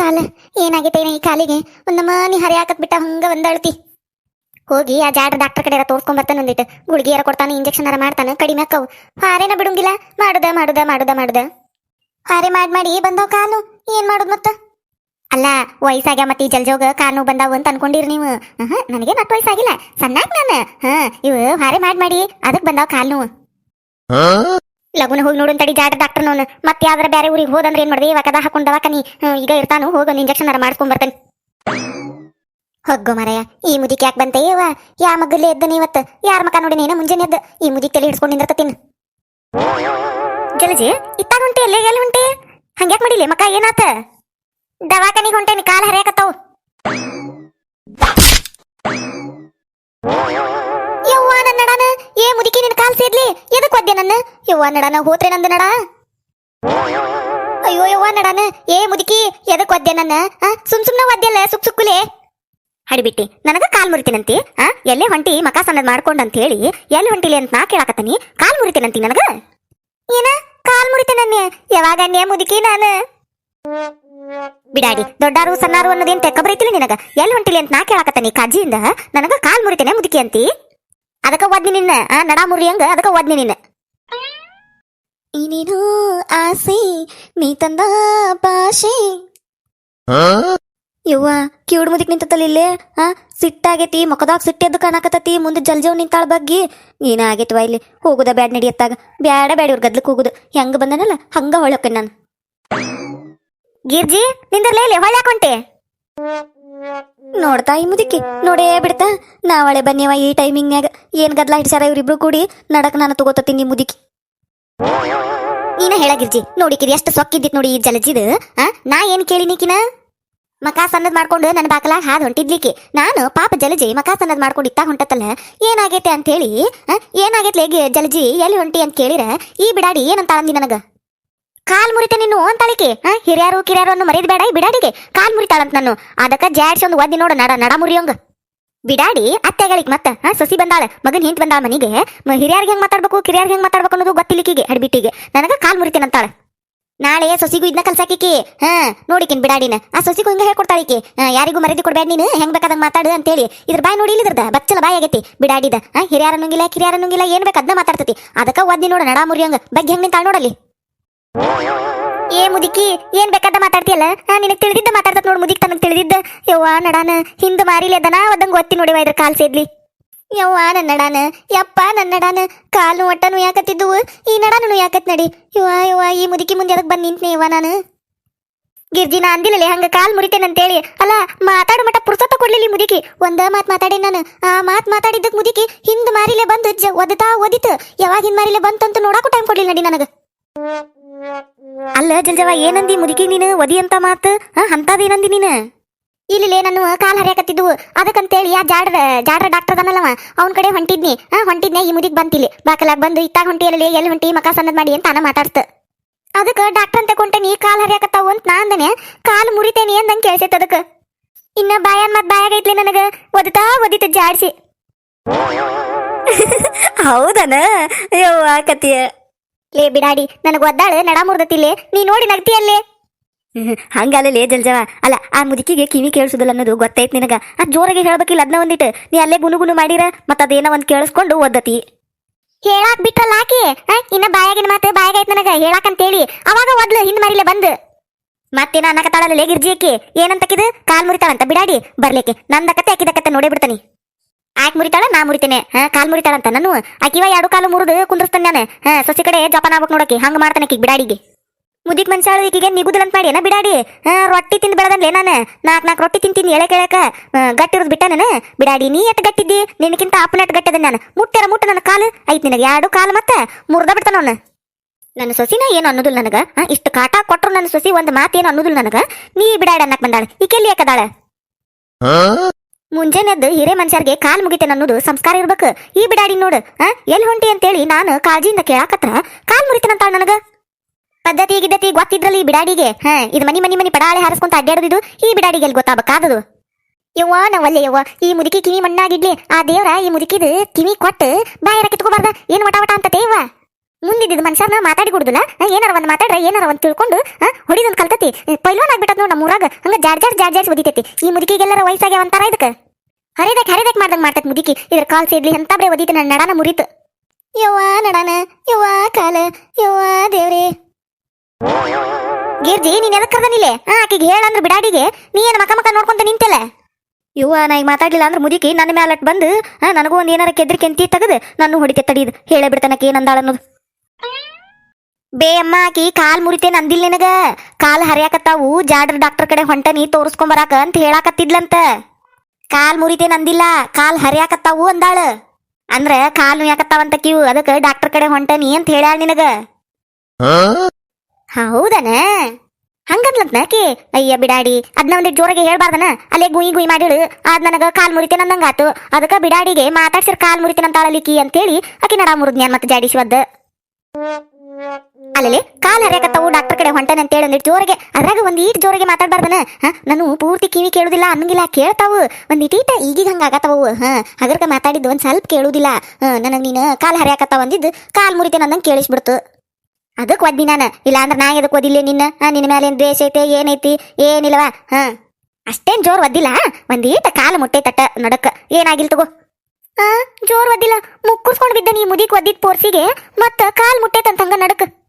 ಕಾಲ. ಏನಾಗೈತೆ ಈ ಕಾಲಿಗೆ? ಒಂದಮ್ಮ ಹರಿ ಹರಿಯಾಕತ್ ಬಿಟ್ಟ ಹಂಗ ಒಂದಳ್ತಿ. ಹೋಗಿ ಆ ಜಾಡ್ರ ಡಾಕ್ಟರ್ ಕಡೆ ತೋರ್ಸ್ಕೊಂಡ್ ಬರ್ತಾನೆ ಒಂದಿಟ್ಟು ಗುಳಿಗೆಯಾರ ಕೊಡ್ತಾನೆ ಇಂಜೆಕ್ಷನ್ ಅರ ಮಾಡ್ತಾನೆ, ಕಡಿಮೆ ಅಕ್ಕವು. ಹಾರೇನ ಬಿಡುಂಗಿಲ್ಲ. ಮಾಡುದ ಮಾಡುದ ಮಾಡುದ ಮಾಡುದ. ಹಾರೆ ಮಾಡಿ ಮಾಡಿ, ಬಂದವ್ ಕಾಲು. ಏನ್ ಮಾಡೋದು ಮತ್ತ? ಅಲ್ಲ, ವಯಸ್ಸಾಗ್ಯ ಮತ್ತೆ ಈ ಜಲ್ಜೋಗ ಕಾಲು ಬಂದಾವು ಅಂತ ಅನ್ಕೊಂಡಿರಿ ನೀವು. ನನಗೆ ಮತ್ತೆ ವಯಸ್ಸಾಗಿಲ್ಲ. ಸಣ್ಣಾಗ್ ನಾನು. ಹಾ, ಇವು ಹಾರೆ ಮಾಡ್, ಮಾಡಿ, ಅದಕ್ ಬಂದಾವ ಕಾಲು ಲಗುನ ಹೋಗಿ ನೋಡು ತಡಿ ಜಾಡ ಡಾಕ್ಟರ್ ಮತ್ತೆ ಯಾವ್ದಾರ ಬೇರೆ ಊರಿಗೆ ಹೋದಂದ್ರೆ ಏನ್ ಮಾಡ್ದೆ? ಇವಾಗ ಹಾಕೊಂಡ್ ದವಾಖಾನಿ. ಈಗ ಇರ್ತಾನು, ಹೋಗಿ ಒಂದು ಇಂಜೆಕ್ಷನ್ ಅರ ಮಾಡಿಸ್ಕೊಂಡ್ ಬರ್ತೇನೆ. ಹೊಗ್ಗೋ ಮರಯ, ಈ ಮುದಿಕ್ ಯಾಕೆ ಬಂತೆ? ಇವ ಯಾ ಮಗಲ್ಲೇ ಎದ್ದನ ಇವತ್ತು? ಯಾರ ಮಕ ನೋಡಿ ನೀನು? ಮುಂಜಾನೆ ಎದ್ದ. ಈ ಮುದಿಕ್ ತಲೆ ಹಿಡ್ಸ್ಕೊಂಡು ನಿಂದಿರ್ತೀನಿ ಜಲಜಿ, ಇತ್ತಾಗ ಹೊಂಟೆ ಎಲ್ಲೇ, ಎಲ್ಲಿ ಹೊಂಟೆ ಹಂಗ್ಯಾಕ್ ಮಾಡಿಲಿ? ಮಕ ಏನಾತ? ದವಾಖಾನಿಗೆ ಹೊಂಟೇನಿ, ಕಾಲ ಹರಿಯಾಕತ್ತಾವು. ಏ ಮುದುಕಿ, ನಿನ್ ಕಾಲ್ ಸೇರ್ಲಿ. ಎದಕ್ ಒದ್ದೆ ನನ್ನ? ಯವ್ವ ನಡಾನ, ಹೋತ್ರೆ ನಂದು ನಡ? ಅಯ್ಯೋ, ಯವ್ವ ನಡಾನ. ಏ ಮುದುಕಿ, ಎದಕ್ ಒದ್ದೆ ನನ್ನ? ಸುಮ್ ಸುಮ್ನ ಒದ್ದೆಲ್ಲ ಸುಕ್ ಸುಕ್ಕುಲೆ. ಹಡಿಬಿಟ್ಟಿ, ನನಗ ಕಾಲ್ ಮುರಿತೀನಂತಿ? ಆ, ಎಲ್ಲೇ ಹೊಂಟಿ ಮಕ ಸಣ್ಣದ್ ಮಾಡ್ಕೊಂಡ್ ಅಂತ ಹೇಳಿ ಎಲ್ಲಿ ಹೊಂಟಿಲಿ ಅಂತ ನಾ ಕೇಳಾಕತ್ತೀನಿ. ಕಾಲ್ ಮುರಿತೀನಂತಿ ನನಗ? ಏನ? ಕಾಲ್ ಮುರಿತೀನನ್ನೇ ಯಾವಾಗ ಅನ್ನೇ ಮುದುಕಿ ನಾನು? ಬಿಡಾಡಿ, ದೊಡ್ಡಾರು, ಸಣ್ಣಾರು ಅನ್ನೋದೇನ್ ತೆಕ್ಕ ಬರೀತಿಲ್ಲ ನಿನಗ? ಎಲ್ಲಿ ಹೊಂಟಿಲಿ ಅಂತ ನಾ ಕೇಳಾಕತ್ತೀನಿ, ಕಾಜಿಯಿಂದ? ನನಗ ಕಾಲ್ ಮುರಿತೇನೆ ಮುದುಕಿ ಅಂತಿ? ಅದಕ್ಕ ಒದ್ನಿ ನಿನ್ನ ಆ ನಡಾ ಮುರಿ ಹಂಗ ಅದಕ್ಕ ಒದ್ನಿ ನಿನ್ನ. ಇನೇನು ಆಸೆ ನೀ ತಂದ ಭಾಷೆ. ಯವ್ವ ಕಿವುಡ್ ಮುದಿಕ್ ನಿಂತತ್ತಲ್ಲ ಇಲ್ಲೇ ಆ ಸಿಟ್ಟಾಗೈತಿ ಮೊಕದಾಗ ಸಿಟ್ಟೆದ್ದು ಕಾಣಕತ್ತತಿ ಮುಂದೆ ಜಲ್ಜವ್ ನಿಂತಾಳ ಬಗ್ಗೆ. ಏನಾಗೈತವ ಇಲ್ಲಿ ಹೋಗುದ ಬ್ಯಾಡ್ ನಡಿಯತ್ತಾಗ ಬ್ಯಾಡ ಬ್ಯಾಡ ಇವ್ರ ಗದ್ಲಕ್ ಹೋಗುದು. ಹೆಂಗ ಬಂದನಲ್ಲ ಹಂಗ ಹೊಳಕ್ಕೆ ನಾನು. ಗಿರ್ಜಿ ನಿಂದರ್ಲೇ ಇಲ್ಲಿ ಹೊಳ್ಯಾಕ ಹೊಂಟೆ. ನೋಡ್ತಾ ಈ ಮುದುಕಿ. ನೋಡೇ ಬಿಡ್ತಾ. ನಾವಳೆ ಬನ್ನಿವ ಈ ಟೈಮಿಂಗ್ನ್ಯಾಗ. ಏನ್ ಗದ್ಲ ಹಿಡ್ಸ್ಯಾರ ಇವ್ರಿಬ್ರು ಕೂಡಿ? ನಡಕ ನಾನು ತಗೋತೀನಿ ಮುದುಕಿ. ನೀನ ಹೇಳಗಿರ್ಜಿ ನೋಡಿಕಿರಿ ಎಷ್ಟು ಸೊಕ್ಕಿದ್ದಿತ್ ನೋಡಿ ಈ ಜಲಜಿದ. ನಾ ಏನ್ ಕೇಳಿನಿಕಿನ ಮಕಾ ಸನ್ನದ್ ಮಾಡ್ಕೊಂಡು ನನ್ನ ಬಾಕಲ ಹಾದ್ ಹೊಂಟಿದ್ಲಿಕ್ಕೆ ನಾನು ಪಾಪ ಜಲಜಿ ಮಕಾ ಸನ್ನದ್ ಮಾಡ್ಕೊಂಡು ಇತ್ತ ಹೊಂಟತ್ತಲ್ಲ. ಏನಾಗೈತೆ ಅಂತ ಹೇಳಿ? ಏನಾಗೈತ್ಲೆ ಜಲಜಿ ಎಲ್ಲಿ ಹೊಂಟಿ ಅಂತ ಕೇಳಿರ? ಈ ಬಿಡಾಡಿ ಏನಂತ ಅಂದಿ ನನಗ? ಕಾಲ್ ಮುರಿತೆ ನೀನು ಅಂತಾಳಿಕೆ? ಹಿರಿಯರು, ಕಿರಿಯಾರು ಅನ್ನು ಮರಿದ ಬೇಡ ಬಿಡಾಡಿಗೆ. ಕಾಲ್ ಮುರಿತಾಳಂತ ನಾನು. ಅದಕ್ಕ ಜಾಡ್ಸಿ ಒಂದು ಒದ್ದಿ ನೋಡು, ನಡ ನಡ ಮುರಿಯೋಂಗ ಬಿಡಾಡಿ, ಅತ್ತೆಗಳಿಗೆ ಮತ್ತ ಸೊಸಿ ಬಂದಾಳ, ಮಗನ್ ಹಿಂಟ್ ಬಂದಾಳ ಮನಿಗೆ ಹಿರಿಯರ್ಗೆ ಹೆಂಗ್ ಮಾತಾಡ್ಬೇಕು, ಕಿರಿಯರ್ಗೆ ಹೆಂಗ್ ಮಾತಾಡ್ಬೇಕು ಅನ್ನೋದು ಗೊತ್ತಿಲ್ಲಿಕಿಗೆ ಹಡ್ಬಿಟ್ಟಿಗೆ ನನಗ ಕಾಲ್ ಮುರಿತೇನಂತಾಳ ನಾಳೆ ಸೊಸಿಗೂ ಇದನ್ನ ಕಲ್ಸಾಕಿಕಿ. ಹಾ, ನೋಡಿಕಿನ್ ಬಿಡಾಡಿನ. ಆ ಸೊಸಿಗೂ ಹಿಂಗ ಹೇಳ್ಕೊಡ್ತಾಳಿಕಿ. ಯಾರಿಗೂ ಮರದಿ ಕೊಡ್ಬೇಡ ನೀನು, ಹೆಂಗ್ ಬೇಕಾದಂಗ್ ಮಾತಾಡು ಅಂತೇಳಿ. ಇದ್ರ ಬಾಯಿ ನೋಡಿ ಇಲ್ಲಿದ್ರದ, ಬಚ್ಚಲ ಬಾಯ್ ಆಗೈತಿ. ಬಿಡಾಡಿದ ಹಿರಿಯರ ಅನ್ನಂಗಿಲ್ಲ ಕಿರಿಯರ ಅನ್ನಂಗಿಲ್ಲ ಏನ್ ಬೇಕು ಅದನ್ನ ಮಾತಾಡ್ತತಿ. ಅದಕ್ಕ ಒದ್ದಿ ನೋಡು, ನಡಾ ಮುರಿಯಂಗ ಬಗ್ಗೆ ಹೆಂಗ್ ನಿಂತಾಳ ನೋಡಲ್ಲಿ. ಏ ಮುದುಕಿ, ಏನ್ ಬೇಕಾದ ಮಾತಾಡ್ತಿಯಲ್ಲ? ನಿನಗ್ ತಿಳಿದಿದ್ದ ಮಾತಾಡ್ತತ್ ನೋಡ್ ಮುದಿಕ್ ತನಗ್ ತಿಳಿದಿದ್ದ. ಯವ್ವ, ನಡಾನ, ಹಿಂದ್ ಮಾರಿಲಿ ಅದನ ಒದಂಗ್ ಒತ್ತಿ ನೋಡಿವ ಇದ್ರ ಕಾಲ್ ಸೇದ್ಲಿ. ಯವ್ವ ನನ್ನ ನಡಾನ, ಯಪ್ಪ ನನ್ನ ನಡಾನ, ಕಾಲು ಒಟ್ಟನು ಯಾಕತ್ತಿದ್ದು ಈ ನಡಾನು ಯಾಕತ್ ನಡಿ. ಯವ್ವ ಯವ್ವ, ಈ ಮುದುಕಿ ಮುಂದೆ ಅದಕ್ ಬಂದ್ ನಿಂತ್ನಿ ಯವ್ವ ನಾನು? ಗಿರ್ಜಿ, ನಾ ಅಂದಿಲ್ಲಲೆ, ಹಂಗ ಕಾಲ್ ಮುರಿತೇನಂತೇಳಿ ಅಲ್ಲ, ಮಾತಾಡೋ ಮಟ್ಟ ಪುರ್ಸತ್ತ ಕೊಡ್ಲಿಲ್ಲ ಮುದುಕಿ. ಒಂದ ಮಾತ್ ಮಾತಾಡಿ ನಾನು? ಆ ಮಾತ್ ಮಾತಾಡಿದ್ದಕ್ ಮುದುಕಿ ಹಿಂದ್ ಮಾರಿಲೆ ಬಂದು ಒದತಾ ಒದಿತು. ಯಾವಾಗ ಹಿಂದ್ ಮಾರಿಲೆ ಬಂತಂತ ನೋಡಾಕು ಟೈಮ್ ಕೊಡ್ಲಿಲ್ಲ ನಡಿ ನನಗ. ಅಲ್ಲ ಜಲ್ಜವ ಏನಂದಿ ಮುದುಕಿ ನೀನು? ಒದಿ ಅಂತ ಮಾತು. ಅಂತದೇನಂದಿ ನೀನು? ಇಲ್ಲಿಲೇ ನಾನು ಕಾಲ್ ಹರಿಯಾಕತ್ತಿದ್ವು ಅದಕ್ಕಂತೇಳಿ ಆ ಜಾಡ್ರ ಜಾಡ್ರ ಡಾಕ್ಟರ್ ಅದನ್ನಲ್ಲವ ಅವ್ನ ಕಡೆ ಹೊಂಟಿದ್ನಿ. ಹಾ ಹೊಂಟಿದ್ನೆ ಈ ಮುದಿಗೆ ಬಂತಿಲ್ಲಿ. ಬಾಕಲಾಗ ಬಂದು ಇತ್ತಾಗ ಹೊಂಟಿಯಲ್ಲಿ ಎಲ್ಲಿ ಹೊಂಟಿ, ಮಕ ಸನ್ನದ್ ಮಾಡಿ ಅಂತ ಅನ ಮಾತಾಡ್ತ. ಅದಕ್ಕೆ ಡಾಕ್ಟರ್ ಅಂತ ಕೊಂಟೇನಿ ಕಾಲ್ ಹರಿಯಾಕತ್ತಾವು ಅಂತ ನಾ ಅಂದನೆ. ಕಾಲ್ ಮುರಿತೇನಿ ಅಂದಂಗೆ ಕೇಳ್ಸೈತ್ ಅದಕ್ಕೆ. ಇನ್ನ ಬಾಯ ಮತ್ ಬಾಯಾಗೈತ್ಲಿ ನನಗೆ. ಒದತಾ ಒದಿತ ಜಾಡ್ಸಿ. ಹೌದನ? ಯವ್ವ ಕತಿಯ ಲೇ ಬಿಡಾಡಿ ನನಗೆ ಒದ್ದಾಳ ನಡ ನೀ ನೋಡಿ ನಗ್ತಿಯಲ್ಲೇ? ಹಂಗಲ್ಲೇ ಜಲ್ಜವ. ಅಲ್ಲ ಆ ಮುದುಕಿಗೆ ಕಿವಿ ಕೇಳಿಸೋದಲ್ಲ ಅನ್ನೋದು ಗೊತ್ತೈತಿ ನಿನಗ. ಆ ಜೋರಾಗಿ ಹೇಳ್ಬೇಕಿಲ್ಲ ಅದನ್ನ ಒಂದಿಟ್ಟು ನೀ ಅಲ್ಲೇ ಗುನು ಗುನು ಮಾಡಿರ ಮತ್ತ ಅದೇನೋ ಒಂದ್ ಕೇಳಿಸ್ಕೊಂಡು ಓದತಿ ಹೇಳಾಕ್ ಬಿಟ್ಟಲ್ಲ ಆಕಿ? ಇನ್ನ ಬಾಯಾಗಿನ ಮಾತು ಬಾಯಾಗೈತ್ ನನಗ ಹೇಳಾಕಂತೇಳಿ. ಅವಾಗ ಒದ್ಲು ಹಿಂದ್ ಮರಿಲೆ ಬಂದು. ಮತ್ತೇನ ಅನ್ನಕತ್ತಾಳಲ್ಲ ಗಿರ್ಜಿ ಆಕಿ? ಏನಂತಕಿದು ಕಾಲ್ ಮುರಿತಾಳಂತ ಬಿಡಾಡಿ. ಬರ್ಲಿಕ್ಕೆ ನಂದಕತ್ತೆ ಆಕಿದಕತ್ತೆ ನೋಡೇ ಬಿಡ್ತಾನಿ. ಆಕ್ ಮುರಿತಾಳ, ನಾ ಮುರಿತೇನೆ. ಹಾ, ಕಾಲ್ ಮುರಿತಾಳಂತ ನಾನು ಆಕಿವ ಎರಡು ಕಾಲು ಮುರಿದು ಕುಂದ್ರಸ್ತಾನೆ ನಾನು. ಹಾ, ಸೊಸಿ ಕಡೆ ಜಪಾನ ಆಗ್ಬೇಕು ನೋಡಕ್ಕೆ ಹಂಗ ಮಾಡ್ತಾನೆ ಆಕಿಗ್ ಬಿಡಾಡಿಗೆ. ಮುದಿಕ್ ಮನ್ಸಾಳು ಈಕಿಗೆ ನಿಗುದಿಲ್ಲ ಅಂತ ಮಾಡಿ ಏನ ಬಿಡಾಡಿ. ಹಾ, ರೊಟ್ಟಿ ತಿಂದು ಬೆಳೆದನ್ಲೇ ನಾನು. ನಾಲ್ಕು ನಾಲ್ಕು ರೊಟ್ಟಿ ತಿಂತೀನಿ ಎಳೆ ಕೇಳಕ. ಗಟ್ಟಿರೋದು ಬಿಟ್ಟ ನಾನು. ಬಿಡಾಡಿ, ನೀ ಎಟ್ ಗಟ್ಟಿದ್ದಿ? ನಿನಕಿಂತ ಅಪ್ಪನಟ್ ಗಟ್ಟದ ನಾನು? ಮುಟ್ಟೆರ ಮುಟ್ಟ ನನ್ನ ಕಾಲು. ಐತಿ ನಿನಗೆ ಎರಡು ಕಾಲು ಮತ್ತೆ. ಮುರ್ದ ಬಿಡ್ತಾನ ಅವನು. ನನ್ನ ಸೊಸಿನ ಏನು ಅನ್ನೋದಿಲ್ಲ ನನಗ. ಇಷ್ಟು ಕಾಟ ಕೊಟ್ರು ನನ್ನ ಸೊಸಿ ಒಂದು ಮಾತೇನು ಅನ್ನೋದಿಲ್ಲ ನನಗ. ನೀ ಬಿಡಾಡಿ ಅನ್ನಕ್ ಬಂದಾಳೆ. ಈಕೆಲ್ಲಿ ಯಾಕದಾಳ ಮುಂಜಾನೆದ್ದು ಹಿರೇ ಮನುಷ್ಯರಿಗೆ ಕಾಲ್ ಮುಗಿತೇನೆ ಅನ್ನೋದು ಸಂಸ್ಕಾರ ಇರ್ಬೇಕು. ಈ ಬಿಡಾಡಿ ನೋಡು ಎಲ್ಲಿ ಹೊಂಟಿ ಅಂತೇಳಿ ನಾನು ಕಾಳಜಿಯಿಂದ ಕೇಳಾಕತ್ರ ಕಾಲ್ ಮುರಿತೇನಂತಾಳ ನನಗ? ಪದ್ಧತಿ ಗಿದ್ದತಿ ಗೊತ್ತಿದ್ರಲ್ಲ ಈ ಬಿಡಾಡಿಗೆ? ಹಾ, ಇದು ಮನಿ ಮನಿ ಮನಿ ಪಡಾಳೆ ಹಾರಿಸ್ಕೊಂತ ಅಡ್ಡಾಡೋದಿದು ಈ ಬಿಡಾಡಿಗೆ ಎಲ್ಲಿ ಗೊತ್ತಾಗಬೇಕಾದದು? ಯವ್ವ ನಾವಲ್ಲೇ ಯವ್ವ, ಈ ಮುದುಕಿ ಕಿವಿ ಮಣ್ಣಾಗಿಡ್ಲಿ, ಆ ದೇವ್ರ ಈ ಮುದುಕಿದು ಕಿವಿ ಕೊಟ್ಟು ಬಾಯರ ಕಿತ್ಕೋಬಾರ್ದ? ಏನ್ ವಟ ವಟ ಅಂತ ತೇವ ಮುಂದಿದ್ದ ಮನುಷ್ಯರ್ನ ಮಾತಾಡಿ ಕೊಡುದಿಲ್ಲ ಏನಾರ ಒಂದ್ ಮಾತಾಡ್ರ, ಏನಾರ ಒಂದ್ ತಿಳ್ಕೊಂಡು ಹೊಡಿದೊಂದು ಕಲ್ತತಿ. ಪೈಲ್ವಾನ್ ಆಗ್ಬಿಟ್ಟದ ನೋಡ್ ನಮ್ಮ ಊರಾಗ ಹಂಗ ಜಾಡ್ ಜಾಡ್ ಜಾಡ್ ಜಾಡ್ ಒದಿತೈತಿ. ಈ ಮುದುಕಿಗೆಲ್ಲರ ವಯಸ್ಸಾಗ್ಯಾವ ಅಂತಾರ ಇದಕ್ಕೆ? ಹರಿದಕ್ ಹರಿದಕ್ ಮಾಡ್ದಂಗ್ ಮಾಡ್ತೈತಿ ಮುದುಕಿ. ಇದ್ರ ಕಾಲ್ ಸೇದ್ಲಿ ಅಂತ ಬರೆ ಒದಿತ ನನ್ನ ನಡಾನ ಮುರಿತು. ಯವ್ವ ನಡಾನ, ಯವ್ವ ಕಾಲ, ಯವ್ವ ದೇವ್ರಿ. ಗಿರ್ಜಿ, ನೀನ್ ಎದಕ್ ಕರ್ದನಿಲೆ ಹಾ, ಆಕಿಗೆ ಹೇಳಂದ್ರ ಬಿಡಾಡಿಗೆ. ನೀ ಏನ್ ಮಕ ಮಕ ನೋಡ್ಕೊಂತ ನಿಂತಿಲ್ಲ? ಇವ್ವ ನಾ ಈಗ ಮಾತಾಡ್ಲಿಲ್ಲ ಅಂದ್ರೆ ಮುದುಕಿ, ನನ್ನ ಮ್ಯಾಲಟ್ ಬಂದು ನನಗೂ ಒಂದ್ ಏನಾರ ಕೆದ್ರಿಕೆ ಅಂತಿ ತೆಗೆದು, ನಾನು ಹೊಡಿತೆ ತಡೀದು. ಹೇಳೇ ಬಿಡ್ತಾನಕ್ಕೆ ಏನಂದಾಳ ಅನ್ನೋದು. ಬೇ ಅಮ್ಮ, ಆಕಿ ಕಾಲ್ ಮುರಿತೇನ್ ಅಂದಿಲ್ಲ ನಿನಗ? ಕಾಲ್ ಹರಿಯಾಕತ್ತಾವು, ಜಾಡ್ರ ಡಾಕ್ಟರ್ ಕಡೆ ಹೊಂಟನಿ ತೋರಿಸ್ಕೊಂಬರಾಕ ಅಂತ ಹೇಳಾಕತ್ತಿದ್ಲಂತ. ಕಾಲ್ ಮುರಿತೇನ್ ಅಂದಿಲ್ಲ, ಕಾಲ್ ಹರಿಯಾಕತ್ತಾವು ಅಂದಾಳ. ಅಂದ್ರ ಕಾಲ್ ಯಾಕತ್ತಾವಂತ ಕಿವು, ಅದಕ್ಕೆ ಡಾಕ್ಟರ್ ಕಡೆ ಹೊಂಟನಿ ಅಂತ ಹೇಳ್ಯಾಳ ನಿನಗ. ಹೌದನ? ಹಂಗಂದ್ಲಂತ ಆಕಿ? ಅಯ್ಯ ಬಿಡಾಡಿ, ಅದ್ನ ಒಂದಿಟ್ ಜೋರಾಗಿ ಹೇಳ್ಬಾರ್ದನ? ಅಲ್ಲೇ ಗುಯಿ ಗುಯಿ ಮಾಡಿಳು ಅದ್ ನನಗ ಕಾಲ್ ಮುರಿತೇನೆ ಅಂದಂಗಾತು ಅದಕ್ಕ ಬಿಡಾಡಿಗೆ ಮಾತಾಡ್ಸಿರ್ ಕಾಲ್ ಮುರಿತೇನಂತಾಳಲಿಕ್ಕಿ ಅಂತೇಳಿ ಆಕಿ ನಡ ಮುರಿದ್ನ್ಯಾನ್ ಮತ್ತೆ ಜಾಡಿಸ್ವದ್ದ ಅಲ್ಲಲ್ಲಿ ಕಾಲ್ ಹರಿಯಾಕತ್ತಾವು, ಡಾಕ್ಟರ್ ಕಡೆ ಹೊಂಟನ ಅಂತೇಳಿ ಒಂದಿಟ್ಟು ಜೋರಿಗೆ. ಅದ್ರಾಗ ಒಂದೀಟ್ ಜೋರಿಗೆ ಮಾತಾಡ್ಬಾರ್ದನ? ಹಾ, ನಾನು ಪೂರ್ತಿ ಕಿವಿ ಕೇಳುದಿಲ್ಲ, ಅನ್ನಂಗಿಲ್ಲ, ಕೇಳ್ತಾವು. ಒಂದ್ ಈಗೀಗ ಹಂಗ ಆಗತ್ತವು. ಹಾ ಅದ್ರಕ ಮಾತಾಡಿದ್ದು ಒಂದ್ ಸ್ವಲ್ಪ ಕೇಳುದಿಲ್ಲ. ನನಗೆ ನೀನು ಕಾಲ್ ಹರಿಯಾಕತ್ತಾವ ಅಂದಿದ್ದು ಕಾಲ್ ಮುರಿತೇನೆ ಅಂದಂಗೆ ಕೇಳಿಸ್ಬಿಡ್ತು. ಅದಕ್ಕೆ ಒದ್ದಿ ನಾನು. ಇಲ್ಲ ಅಂದ್ರೆ ನಾ ಎದಕ್ಕೆ ಒದಿಲ್ಲ ನಿನ್ನ? ನಿನ್ನ ಮೇಲೆ ಏನು ದ್ವೇಷ ಐತೆ, ಏನೈತಿ, ಏನಿಲ್ಲವಾ? ಹಾ. ಅಷ್ಟೇನ್ ಜೋರ್ ಒದ್ದಿಲ್ಲ. ಒಂದೀಟ ಕಾಲು ಮುಟ್ಟೆ ತಟ್ಟ ನಡಕ. ಏನಾಗಿಲ್ ತಗೋ? ಹಾ, ಜೋರ್ ಒದ್ದಿಲ್ಲ. ಮುಕ್ಕುಸ್ಕೊಂಡ್ ಬಿದ್ದ ನೀ ಮುದಿಕ್ ಒದ್ದಿದ್ ಪೋರ್ಸಿಗೆ. ಮತ್ತ ಕಾಲ್ ಮುಟ್ಟೆ ಹಂಗ ನಡಕ್.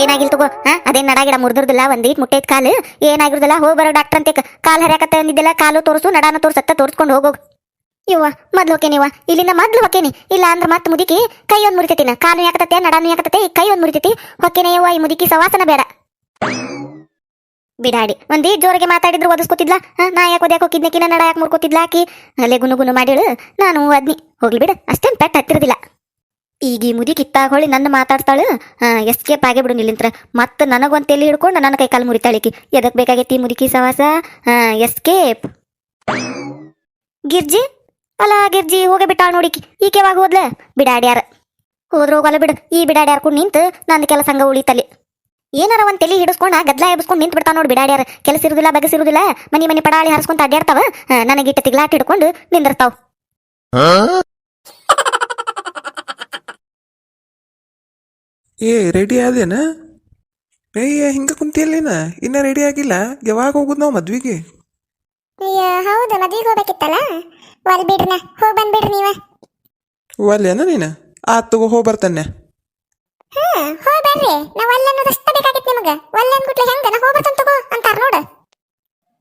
ಏನಾಗಿಲ್ ತಗೋ, ಹಾ? ಅದೇನ್ ನಡಾಗಿಡ ಮುರ್ದಿರ್ದಿಲ್ಲ? ಒಂದೀಟ್ ಮುಟ್ಟೈತ್ ಕಾಲು? ಏನಾಗಿರ್ದಿಲ್ಲ? ಹೋಗ್ ಬರೋ ಡಾಕ್ಟರ್ ಅಂತ ಕಾಲ್ ಹರಿಯಾಕತ್ತ ಅಂದಿದ್ದಿಲ್ಲ, ಕಾಲು ತೋರ್ಸು, ನಡಾನ ತೋರ್ಸತ್ತ, ತೋರ್ಸ್ಕೊಂಡು ಹೋಗೋಗ್. ಇವ್ವ ಮೊದ್ಲು ಹೋಕೇನಿವ ಇಲ್ಲಿಂದ ಮೊದ್ಲು ಹೊಕ್ಕೇನಿ ಇಲ್ಲ ಅಂದ್ರೆ ಮತ್ತೆ ಮುದುಕಿ ಕೈ ಒಂದ್ ಮುರಿತೈತಿನ ಕಾಲು ಯಾಕತತೆ ನಡಾನು ಯಾಕತತೆ ಕೈ ಒಂದ್ ಮುರಿತೈತಿ. ಹೊಕ್ಕೇನೆ ಯವ್ವ, ಈ ಮುದುಕಿ ಸವಾಸನ ಬೇಡ. ಬಿಡಾಡಿ. ಒಂದೀಟ್ ಜೋರಿಗೆ ಮಾತಾಡಿದ್ರು ಒದಿಸ್ಕೋತಿದ್ಲಾ? ನಾ ಯಾಕೆ ಓದ್ಯಾಕ ಹೋಗಿದ್ನಕಿನ ನಡ ಯಾಕೆ ಮುರ್ಕೋತಿದ್ಲಾ ಆಕಿ? ಅಲ್ಲೇ ಗುನು ಗುನು ಮಾಡಿಳು. ನಾನು ಅದ್ನಿ. ಹೋಗ್ಲಿ ಬಿಡ. ಅಷ್ಟೇನ್ ಪೆಟ್ ಹತ್ತಿರದಿಲ್ಲ. ಈಗ ಈ ಮುದಿ ಕಿತ್ತಾಗ ಹೊಳಿ ನನ್ನ ಮಾತಾಡ್ತಾಳು? ಎಸ್ಕೇಪ್ ಆಗೇ ಬಿಡು ನಿಲ್ಲಿಂತ್ರ ಮತ್ತೆ ನನಗೊಂದು ತಲೆ ಹಿಡ್ಕೊಂಡು ನನ್ನ ಕೈ ಕಾಲು ಮುರಿತಾಳಿಕಿ ಎದಕ್ ಬೇಕಾಗೈತಿ ಮುದುಕಿ ಸವಾಸ ಎಸ್ಕೇಪ್ ಗಿರ್ಜಿ? ಅಲ್ಲ, ಗಿರ್ಜಿ, ಹೋಗೇ ಬಿಟ್ಟಾಳ ನೋಡಿಕಿ ಈಕೆ. ಯಾವಾಗ ಹೋದ್ಲ? ಬಿಡಾಡ್ಯಾರ. ಹೋದ್ರ ಹೋಗಲ್ಲ ಬಿಡು. ಈ ಬಿಡಾಡ್ಯಾರ ಕೂಡ ನಿಂತು ನನ್ನ ಕೆಲಸ ಹಂಗ ಉಳಿತಲಿ ಏನಾರ ಒಂದ್ ತಲೆ ಹಿಡಿಸ್ಕೊಂಡು ಗದ್ಲ ಎಬ್ಸ್ಕೊಂಡು ನಿಂತು ಬಿಡ್ತಾವ ನೋಡಿ ಬಿಡಾಡ್ಯಾರ. ಕೆಲಸ ಇರುದಿಲ್ಲ ಬಗಸಿರುದಿಲ್ಲ ಮನಿ ಮನಿ ಪಡಾಳಿ ಹರಿಸ್ಕೊಂತ ಅಡ್ಡಾಡ್ತಾವ ನನಗಿಟ್ಟ ತಿಗ್ಲಾಟ್ ಹಿಡ್ಕೊಂಡು ನಿಂದಿರ್ತಾವ. ಏ ರೆಡಿ ಆದೇನ? ಏಯ್ಯ ಹಿಂಗ ಕುಂತಿಯಲ್ಲೇನ? ಇನ್ನ ರೆಡಿ ಆಗಿಲ್ಲ. ಯಾವಾಗ ಹೋಗುದ್ ನಾವು ಮದ್ವಿಗೆ? ಅಯ್ಯ ಹೌದು ಮದ್ವಿಗೆ ಹೋಗ್ಬೇಕಿತ್ತಲ್ಲ? ಒಲ್ ಬಿಡ್ರನ ಹೋಗಿ ಬಂದ್ಬಿಡ್ರಿ ನೀವ. ಒಲ್ಲೇನ ನೀನು? ಆತ್ ತಗೋ ಹೋಗಿ ಬರ್ತಾನೆ. ಹಾ ಹೋಗಿ ಬರ್ರಿ. ನಾ ಒಲ್ಲೆ ಅನ್ನೋದಷ್ಟ ಬೇಕಾಗಿತ್ತು ನಿಮಗೆ. ಒಲ್ಲೆ ಅಂದ್ಬಿಟ್ಲೆ ಹೆಂಗ? ನಾ ಹೋಗ್ಬರ್ತಂತ ತಗೋ ಅಂತಾರ ನೋಡು.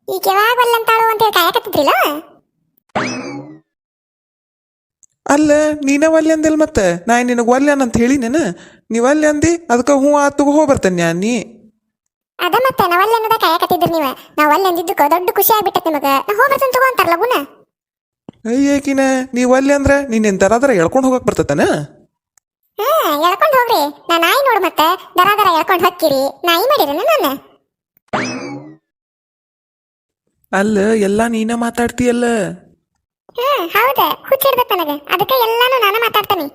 ಈಗ ಯಾವಾಗ ಒಲ್ಲೆ ಅಂತಾಳು ಅಂತೇಳಿ ಕಾಯಕತ್ತಿದ್ರಿಲ್ಲ? ಅಲ್ಲ ನೀನ ಒಲ್ಲೆ ಅಂದಿಲ್ಲ ಮತ್ತೆ? ನಾ ನಿನಗೆ ಒಲ್ಲೆ ಅಂತ ಹೇಳಿ ನೀನು? ನೀವು ಒಲ್ಲೆ ಅಂದಿ? ಅದಕ್ಕೆ ಹ್ಞೂ ಆತು ತಗೋ ಹೋಗಿ ಬರ್ತಾನೆ ನೀ. ಅದ ಮತ್ತೆ ನಾ ಒಲ್ಲೆ ಅನ್ನೋದ ಕಾಯಕತ್ತಿದ್ರಿ ನೀವ? ನಾ ಒಲ್ಲೆ ಅಂದಿದ್ದಕ್ಕ ದೊಡ್ಡ ಖುಷಿ ಆಗ್ಬಿಟ್ಟೆ ನಿಮಗೆ. ನಾ ಹೋಗ್ಬರ್ತಂತ ತಗೋ ಅಂತಾರ ಲಗುನ? ಅಯ್ಯಕಿನ ನೀ ಒಲ್ಲೆ ಅಂದ್ರೆ ನೀನು ಎಂತಾರಾದ್ರ ಎಳ್ಕೊಂಡು ಹೋಗಕ್ಕೆ ಬರ್ತತನ? ಹಾ ಎಳ್ಕೊಂಡು ಹೋಗ್ರಿ. ನಾ ನಾಯಿ ನೋಡು ಮತ್ತೆ ದರ ದರ ಎಳ್ಕೊಂಡು ಹೊಕ್ಕಿರಿ ನಾಯಿ ಮಾಡಿರೇನ ನಾನು? ಅಲ್ಲ ಎಲ್ಲ ನೀನ ಮಾತಾಡ್ತೀಯಲ್ಲ? ಹಾ ಹೌದ. ಹುಚ್ಚಿಡ್ಬೇಕು ನನಗೆ. ಅದಕ್ಕೆ ಎಲ್ಲಾನು ನಾನು ಮಾತಾಡ್ತೀನಿ.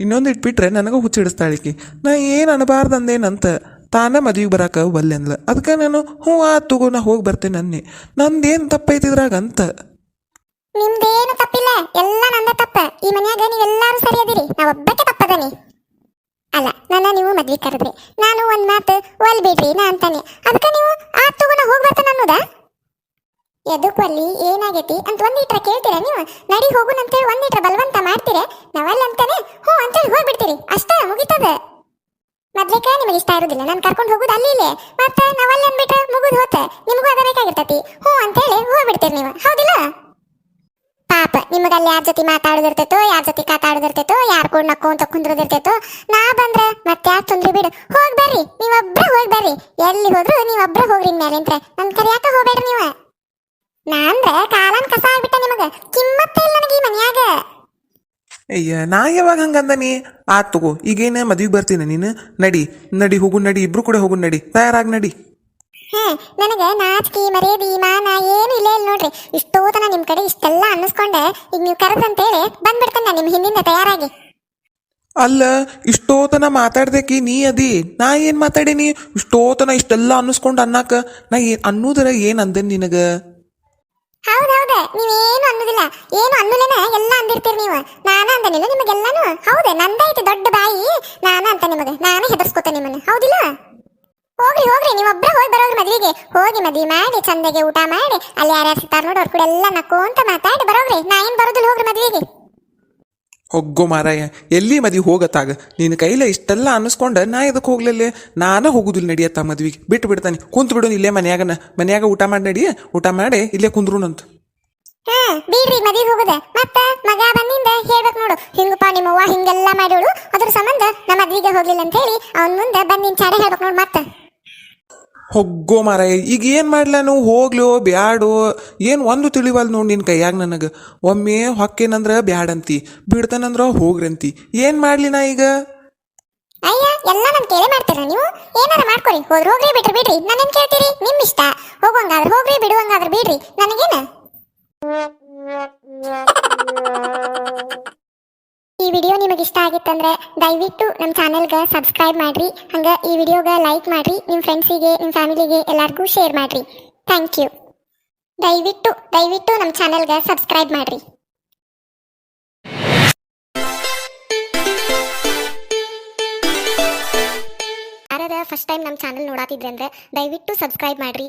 ಇನ್ನೊಂದು ಇಟ್ಬಿಟ್ರೆ ನನಗೂ ಹುಚ್ಚಿಡಿಸ್ತಾಳಿಕಿ ನಾ ಏನು ಅನ್ನಬಾರ್ದಂದೇನಂತ ತಾನ ಮದುವೆ ಬರಾಕ ಒಲ್ಲೆ ಅಂದ್ಲ. ಅದಕ್ಕೆ ನಾನು ಹ್ಞೂ ಆ ತಗೋ ನಾ ಹೋಗಿ ಬರ್ತೇನೆ ಅನ್ನಿ. ನಂದೇನು ತಪ್ಪೈತಿದ್ರಾಗ ಅಂತ ನಿಮ್ದೇನು ತಪ್ಪಿಲ್ಲ. ಎಲ್ಲ ನನ್ನ ತಪ್ಪ. ಈ ಮನ್ಯಾಗ ನೀವೆಲ್ಲಾರು ಸರಿ ಅದಿರಿ ನಾ ಒಬ್ಬಕ್ಕೆ ತಪ್ಪದನಿ. ಅಲ್ಲ ನನ್ನ ನೀವು ಮದ್ವೆ ಕರೆದ್ರಿ. ನಾನು ಒಂದ್ ಮಾತು ಒಲ್ ಬಿಡ್ರಿ ನಾ ಅಂತಾನೆ. ಅದಕ್ಕೆ ನೀವು ಆ ತಗೋ ನಾ ಹೋಗಿ ಬರ್ತಾನ ಅನ್ನೋದ? ಎದಕ್ ಒಲ್ಲಿ ಏನಾಗೈತಿ ಅಂತ ಒಂದಿಟ್ರ ಕೇಳ್ತೀರ ನೀವು? ನಡಿ ಹೋಗುನ್ ಅಂತೇಳಿ ಒಂದಿಟ್ರ ಬಲವಂತ ಮಾಡ್ತೀರಿ. ನಾವಲ್ಲ ಅಂತಾನೆ ಹ್ಞೂ ಅಂತೇಳಿ ಹೋಗ್ಬಿಡ್ತೀರಿ. ಅಷ್ಟೇ ಮುಗಿತದ. ಮೊದ್ಲೇಕ ನಿಮಗೆ ಇಷ್ಟ ಇರೋದಿಲ್ಲ. ನಾನು ಕರ್ಕೊಂಡು ಹೋಗುದು ಅಲ್ಲಿ ಇಲ್ಲೇ. ಮತ್ತೆ ನಾವಲ್ಲ ಅಂದ್ಬಿಟ್ರೆ ಮುಗಿದು ಹೋತ. ನಿಮಗೂ ಅದ ಬೇಕಾಗಿರ್ತತಿ. ಹ್ಞೂ ಅಂತೇಳಿ ಹೋಗ್ಬಿಡ್ತೀರಿ ನೀವು. ಹೌದಿಲ್ಲ? ಪಾಪ ನಿಮಗೆ ಅಲ್ಲಿ ಯಾರ ಜೊತೆ ಮಾತಾಡೋದಿರ್ತೈತೋ, ಯಾರ ಜೊತೆ ಕಾತಾಡೋದಿರ್ತೈತೋ, ಯಾರ ಕೂಡ ಅಂತ ಕುಂದ್ರದಿರ್ತೈತೋ, ನಾ ಬಂದ್ರೆ ಮತ್ತೆ ಯಾಕೆ ತೊಂದ್ರೆ ಬಿಡು. ಹೋಗ್ಬರ್ರಿ ನೀವೊಬ್ರು ನೀವೊಬ್ರ ಹೋಗ್ ಬರ್ರಿ. ಎಲ್ಲಿ ಹೋದ್ರು ನೀವೊಬ್ರ ಹೋಗ್ರಿ ಮೇಲೆ ಅಂತ ನನ್ ಕರಿಯಾಕ ಹೋಗ್ಬೇಡ್ರಿ ನೀವ. ನಾ ಅಂದ್ರ ಕಾಲನ್ ಕಸ ಆಗ್ಬಿಟ್ಟ ನಿಮಗ. ಕಿಮ್ಮತ್ತ ಇಲ್ಲ ನನಗೆ ಈ ಮನ್ಯಾಗ. ಅಯ್ಯ ನಾ ಯಾವಾಗ ಹಂಗಂದನಿ ಆತ್ ತಗೋ ಈಗೇನ ಮದ್ವಿಗೆ ಬರ್ತೀನಿ ನೀನು. ನಡಿ ನಡಿ ಹೋಗು ನಡಿ ಇಬ್ರು ಕೂಡ ಹೋಗು ನಡಿ. ತಯಾರಾಗಿ ನಡಿ. ಹಾ ನನಗ ನಾಚಿಕೆ ಮರ್ಯಾದಿ ಮಾನ ಏನು ಇಲ್ಲ ಇಲ್ಲ ನೋಡ್ರಿ. ಇಷ್ಟೋ ತನ ನಿಮ್ ಕಡೆ ಇಷ್ಟೆಲ್ಲ ಅನ್ನಿಸ್ಕೊಂಡೆ. ಈಗ ನೀವು ಕರೆದಂತೇಳಿ ಬಂದ್ಬಿಡ್ತೇನೆ ನಿಮ್ ಹಿಂದಿಂದ ತಯಾರಾಗಿ. ಅಲ್ಲ ಇಷ್ಟೋತನ ಮಾತಾಡ್ದೇಕಿ ನೀ ಅದಿ. ನಾ ಏನ್ ಮಾತಾಡೀನಿ? ಇಷ್ಟೋತನ ಇಷ್ಟೆಲ್ಲ ಅನ್ನಿಸ್ಕೊಂಡು ಅನ್ನಾಕ ನಾ ಏನ್ ಅನ್ನೋದ್ರ ಏನ್ ಅಂದೆ ನಿನಗ? ಹೌದ್ ಹೌದ. ನೀವೇನು ಅನ್ನೋದಿಲ್ಲ. ಏನು ಅನ್ನುಲೇನ? ಎಲ್ಲ ಅಂದಿರ್ತೀರಿ ನೀವು. ನಾನ ಅಂದನಿಲ್ಲ ನಿಮಗೆಲ್ಲಾನು? ಹೌದು. ನಂದೈತಿ ದೊಡ್ಡ ಬಾಯಿ. ನಾನ ಅಂತ ನಿಮಗೆ. ನಾನೇ ಹೆದರ್ಸ್ಕೊತೆ ನಿಮ್ಮನ್ನ. ಹೌದಿಲ್ಲ? ಹೋಗ್ರಿ ಹೋಗ್ರಿ. ನೀವೊಬ್ರ ಹೋಗಿ ಬರೋಗ್ರಿ ಮದ್ವಿಗೆ. ಹೋಗಿ ಮದ್ವಿ ಮಾಡಿ, ಚಂದಗೆ ಊಟ ಮಾಡಿ, ಅಲ್ಲಿ ಯಾರ್ಯಾರು ಸಿಗ್ತಾರ ನೋಡಿ, ಅವ್ರ ಕೂಡ ಎಲ್ಲ ನಕ್ಕೋಂತ ಮಾತಾಡಿ ಬರೋಗ್ರಿ ನಾ ಏನು ಬರೋದಿಲ್ಲ ಹೋಗ್ರಿ ಮದ್ವಿಗೆ. ಹೊಗ್ಗೋ ಮಾರಾಯ ಎಲ್ಲಿ ಮದಿ ಹೋಗತ್ತಾಗ ನಿನ್ನ ಕೈಲೇ ಇಷ್ಟೆಲ್ಲ ಅನ್ನಿಸ್ಕೊಂಡ ನಾ ಇದಕ್ಕೆ ಹೋಗ್ಲಲ್ಲೇ? ನಾನು ಹೋಗುದಿಲ್ಲ ನಡಿಯತ್ತ ಮದ್ವಿಗೆ. ಬಿಟ್ಟು ಬಿಡ್ತಾನೆ. ಕುಂತು ಬಿಡೋನು ಇಲ್ಲೇ ಮನ್ಯಾಗನ. ಮನ್ಯಾಗ ಊಟ ಮಾಡಿ ನಡಿಯ. ಊಟ ಮಾಡಿ ಇಲ್ಲೇ ಕುಂದ್ರುನಂತ. ಹಾ ಬೀಡ್ರಿ ಮದಿಗೆ ಹೋಗುದ. ಮತ್ತ ಮಗ ಬಂದಿಂದ ಹೇಳ್ಬೇಕು ನೋಡು. ಹಿಂಗಪ್ಪ ನಿಮ್ಮವ್ವ ಹಿಂಗೆಲ್ಲ ಮಾಡೋಳು ಅದ್ರ ಸಂಬಂಧ ನಮ್ಮ ಮದ್ವಿಗೆ ಹೋಗ್ಲಿಲ್ಲ ಅಂತ ಹೇಳಿ ಅವನ್ ಮುಂದೆ ಬಂದಿನ ಚಾರ ಹೇಳ್ಬೇಕು ನೋಡು ಮತ್ತ. ಹೊಗ್ಗೋ ಮಾರ ಈಗ ಏನು ಮಾಡ್ಲಾನು ಹೋಗ್ಲೋ, ಬ್ಯಾಡೋ, ಏನು ಒಂದು ತಿಳಿವಲ್ ನೋಡಿ ನಿನ್ನ ಕೈಯಾಗ ನನಗೆ. ಒಮ್ಮೆ ಹೊಕ್ಕೇನಂದ್ರ ಬ್ಯಾಡಂತಿ, ಬಿಡ್ತಾನಂದ್ರ ಹೋಗ್ರಂತಿ. ಏನು ಮಾಡ್ಲಿ ನಾ ಈಗ? ಅಯ್ಯ, ಎಲ್ಲ ನೀವು? ಹೋಗ್ರಿ, ಬಿಟ್ರಿ ಬಿಡ್ರಿ. ಕೇಳ್ತೀರಿ? ಇಷ್ಟ. ಬಿಡ್ರಿ. ನನಗೇನ? ಈ ವಿಡಿಯೋ ನಿಮಗೆ ಇಷ್ಟ ಆಗಿತ್ತಂದ್ರೆ ದಯವಿಟ್ಟು ನಮ್ಮ ಚಾನೆಲ್ಗೆ ಸಬ್ಸ್ಕ್ರೈಬ್ ಮಾಡ್ರಿ, ಹಂಗೆ ಈ ವಿಡಿಯೋಗೆ ಲೈಕ್ ಮಾಡ್ರಿ ನಿಮ್ಮ ಫ್ರೆಂಡ್ಸಿಗೆ ನಿಮ್ಮ ಫ್ಯಾಮಿಲಿಗೆ ಎಲ್ಲರಿಗೂ ಶೇರ್ ಮಾಡ್ರಿ. ಥ್ಯಾಂಕ್ ಯು ದಯವಿಟ್ಟು ದಯವಿಟ್ಟು ನಮ್ಮ ಚಾನೆಲ್ಗೆ ಸಬ್ಸ್ಕ್ರೈಬ್ ಮಾಡ್ರಿ. ಯಾರಾರ ಫಸ್ಟ್ ಟೈಮ್ ನಮ್ಮ ಚಾನಲ್ ನೋಡಾತಿದ್ರೆ ಅಂದ್ರೆ ದಯವಿಟ್ಟು ಸಬ್ಸ್ಕ್ರೈಬ್ ಮಾಡ್ರಿ.